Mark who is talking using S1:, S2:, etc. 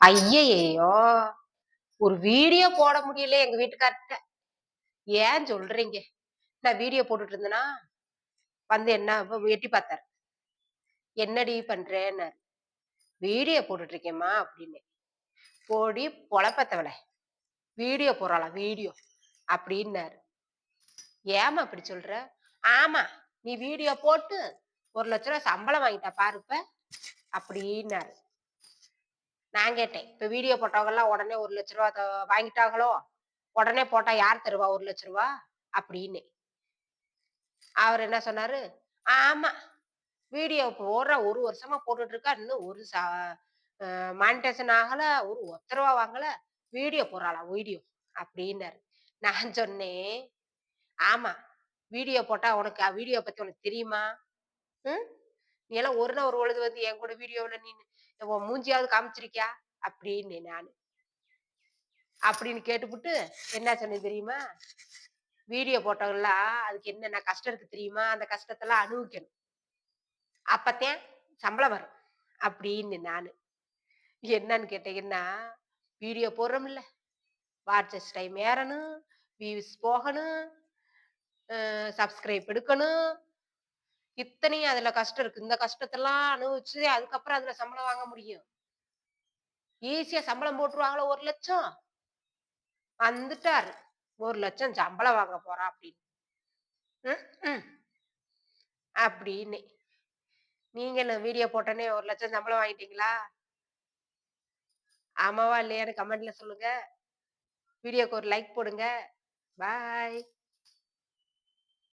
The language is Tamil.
S1: ஐயையோ! ஒரு வீடியோ போட முடியல எங்க வீட்டுக்கார்ட்ட. ஏன் சொல்றீங்க? நான் வீடியோ போட்டுட்டு இருந்தேனா? வந்து என்ன எட்டி பார்த்தாரு. என்னடி பண்றேன்னு வீடியோ போட்டுட்டு இருக்கேம்மா அப்படின்னு. போடி பொழப்பத்தவளை. வீடியோ போறாளா வீடியோ அப்படின்னாரு. ஏமா அப்படி சொல்ற? ஆமா நீ வீடியோ போட்டு ஒரு லட்ச ரூபா சம்பளம் வாங்கிட்டா பாருப்ப அப்படின்னாரு. நான் கேட்டேன் இப்ப வீடியோ போட்டவங்கலாம் உடனே ஒரு லட்ச ரூபா வாங்கிட்டாங்களோ? உடனே போட்டா யார் தருவா? ஒரு லட்ச ரூபா? அப்படின்னு. அவர் என்ன சொன்னாரு? ஆமா வீடியோ போடுற ஒரு வருஷமா போட்டுட்டு இருக்கா இன்னும் ஒரு மானிட்டேஷன் ஆகல ஒரு ஒத்த ரூபா வாங்கல வீடியோ போடுறாளா வீடியோ? அப்படின்னாரு. நான் சொன்னேன் ஆமா வீடியோ போட்டா உனக்கு வீடியோ பத்தி உனக்கு தெரியுமா? ம்? நீ எல்லாம் ஒரு நாள் ஒரு பொழுது வந்து என் கூட வீடியோவில் நீ உன் மூஞ்சியாவது காமிச்சிருக்கியா? அப்படின்னு நான். அப்படின்னு கேட்டுப்புட்டு என்ன சொன்னது தெரியுமா? வீடியோ போட்டவங்களாம் அதுக்கு என்னென்ன கஷ்டம் இருக்கு தெரியுமா? அந்த கஷ்டத்தெல்லாம் அனுபவிக்கணும். அப்பத்தேன் சம்பளம் வரும். அப்படின்னு நானு. என்னன்னு கேட்டீங்கன்னா வீடியோ போடுறோம்ல. வாட்சஸ் டைம் ஏறணும் வியூஸ் போகணும் சப்ஸ்கிரைப் எடுக்கணும் இத்தனையும் அதுல கஷ்டம் இருக்கு. இந்த கஷ்டத்தெல்லாம் அனுபவிச்சு அதுக்கப்புறம் அதுல சம்பளம் வாங்க முடியும். ஈஸியா சம்பளம் போட்டுருவாங்களோ? ஒரு லட்சம். வந்துட்டாரு. ஒரு லட்சம் சம்பளம் வாங்க போறா அப்படின்னு. அப்படின்னு. நீங்க என்ன வீடியோ போட்டோன்னே ஒரு லட்சம் சம்பளம் வாங்கிட்டீங்களா? ஆமாவா இல்லையான்னு கமெண்ட்ல சொல்லுங்க. வீடியோக்கு ஒரு லைக் போடுங்க. பாய்